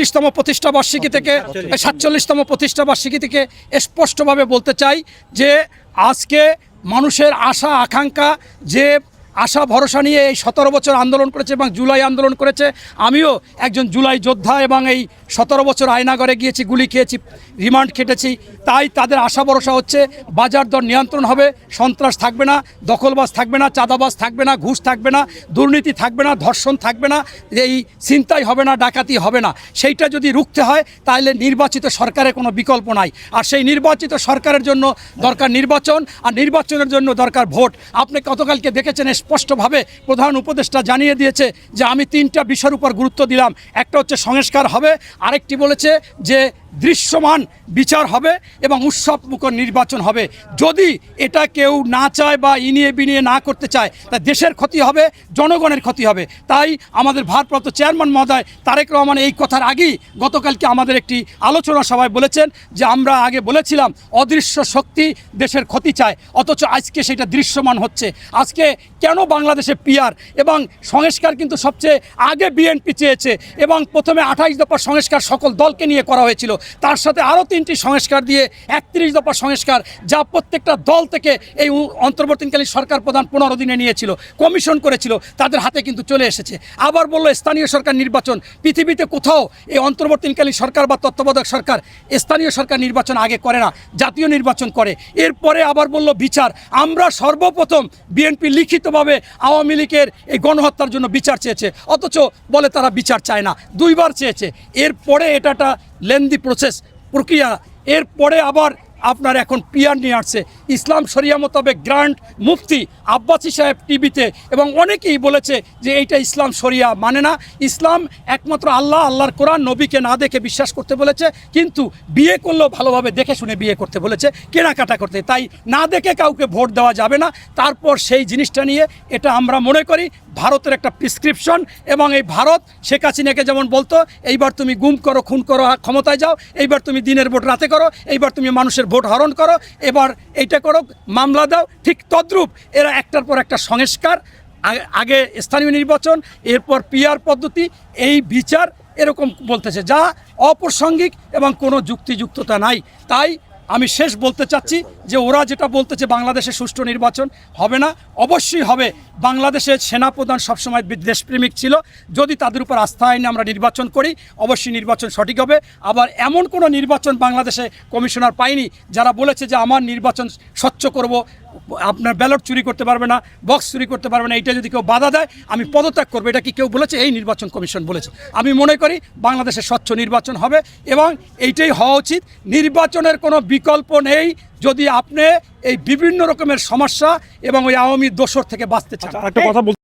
সাঁত্রিশতম প্রতিষ্ঠা বার্ষিকী থেকে সাতচল্লিশতম প্রতিষ্ঠা বার্ষিকী থেকে স্পষ্টভাবে বলতে চাই যে আজকে মানুষের আশা আকাঙ্ক্ষা যে আশা, ভরসা নিয়ে এই সতেরো বছর আন্দোলন করেছে এবং জুলাই আন্দোলন করেছে। আমিও একজন জুলাই যোদ্ধা এবং এই সতেরো বছর আয়নাগরে গিয়েছি, গুলি খেয়েছি, রিমান্ড খেটেছি। তাই তাদের আশা, ভরসা হচ্ছে বাজার দর নিয়ন্ত্রণ হবে, সন্ত্রাস থাকবে না, দখলবাজ থাকবে না, চাঁদাবাজ থাকবে না, ঘুষ থাকবে না, দুর্নীতি থাকবে না, ধর্ষণ থাকবে না, এই চিন্তাই হবে না, ডাকাতি হবে না। সেইটা যদি রুখতে হয়, তাহলে নির্বাচিত সরকারের কোনো বিকল্প নাই। আর সেই নির্বাচিত সরকারের জন্য দরকার নির্বাচন, আর নির্বাচনের জন্য দরকার ভোট। আপনি গতকালকে দেখেছেন স্পষ্টভাবে প্রধান উপদেষ্টা জানিয়ে দিয়েছে যে আমি তিনটা বিষয়ের উপর গুরুত্ব দিলাম। একটা হচ্ছে সংস্কার হবে, আরেকটি বলেছে যে দৃশ্যমান বিচার হবে এবং উৎসব মুখর নির্বাচন হবে। যদি এটা কেউ না চায় বা ইনিয়ে বিনিয়ে না করতে চায়, তা দেশের ক্ষতি হবে, জনগণের ক্ষতি হবে। তাই আমাদের ভারপ্রাপ্ত চেয়ারম্যান মহোদয় তারেক রহমান এই কথার আগেই গতকালকে আমাদের একটি আলোচনা সভায় বলেছেন যে, আমরা আগে বলেছিলাম অদৃশ্য শক্তি দেশের ক্ষতি চায়, অথচ আজকে সেটা দৃশ্যমান হচ্ছে। আজকে কেন বাংলাদেশে পিয়ার এবং সংস্কার কিন্তু সবচেয়ে আগে বিএনপি চেয়েছে এবং প্রথমে আঠাইশ দফার সংস্কার সকল দলকে নিয়ে করা হয়েছিল। তার সাথে আরও তিনটি সংস্কার দিয়ে একত্রিশ দফা সংস্কার যা প্রত্যেকটা দল থেকে এই অন্তর্বর্তীকালীন সরকার প্রধান পনেরো দিনে নিয়েছিল, কমিশন করেছিল, তাদের হাতে কিন্তু চলে এসেছে। আবার বলল, স্থানীয় সরকার নির্বাচন, পৃথিবীতে কোথাও এই অন্তর্বর্তীকালীন সরকার বা তত্ত্বাবধায়ক সরকার স্থানীয় সরকার নির্বাচন আগে করে না, জাতীয় নির্বাচন করে। এরপরে আবার বলল, বিচার, আমরা সর্বপ্রথম বিএনপি লিখিতভাবে আওয়ামী লীগের এই গণহত্যার জন্য বিচার চেয়েছে, অথচ বলে তারা বিচার চায় না, দুইবার চেয়েছে। এরপরে এটা লেন্দি প্রসেস প্রক্রিয়া। এরপরে আবার আপনার এখন পিয়ার নিয়ে আসছে। ইসলাম শরিয়া মোতাবেক গ্র্যান্ড মুফতি আব্বাসী সাহেব টিভিতে এবং অনেকেই বলেছে যে এইটা ইসলাম শরিয়া মানে না। ইসলাম একমাত্র আল্লাহ, আল্লাহর কোরআন নবীকে না দেখে বিশ্বাস করতে বলেছে, কিন্তু বিয়ে করলেও ভালোভাবে দেখে শুনে বিয়ে করতে বলেছে, কেনাকাটা করতে। তাই না দেখে কাউকে ভোট দেওয়া যাবে না। তারপর সেই জিনিসটা নিয়ে এটা আমরা মনে করি ভারতের একটা প্রিসক্রিপশন এবং এই ভারত, শেখ হাসিনাকে যেমন বলতো, এইবার তুমি গুম করো, খুন করো ক্ষমতায় যাও, এইবার তুমি দিনের ভোট রাতে করো, এইবার তুমি মানুষের ভোট হরণ করো, এবার এইটা করো, মামলা দাও। ঠিক তদ্রূপ এরা একটার পর একটা সংস্কার আগে- স্থানীয় নির্বাচন, এরপর পিআর পদ্ধতি, এই বিচার এরকম বলতেছে। যা অপ্রাসঙ্গিক এবং কোনো যুক্তিযুক্ততা নাই। তাই আমি শেষ বলতে চাচ্ছি যে ওরা যেটা বলতেছে বাংলাদেশে সুষ্ঠু নির্বাচন হবে না, অবশ্যই হবে। বাংলাদেশের সেনাপ্রধান সবসময় বিদেশপ্রেমিক ছিল। যদি তাদের উপর আস্থা আইনে আমরা নির্বাচন করি, অবশ্যই নির্বাচন সঠিক হবে। আবার এমন কোনো নির্বাচন বাংলাদেশে কমিশনার পায়নি যারা বলেছে যে আমার নির্বাচন স্বচ্ছ করব আপনার ব্যালট চুরি করতে পারবে না, বক্স চুরি করতে পারবে না এটা যদি কেউ বাধা দেয়, আমি পদত্যাগ করব। এটা কি কেউ বলেছে? এই নির্বাচন কমিশন বলেছে। আমি মনে করি বাংলাদেশে স্বচ্ছ নির্বাচন হবে এবং এইটাই হওয়া উচিত। নির্বাচনের কোনো বিকল্প নেই যদি আপনি এই বিভিন্ন রকমের সমস্যা এবং ওই আওয়ামী দোষর থেকে বাঁচতে চান। একটা কথা বল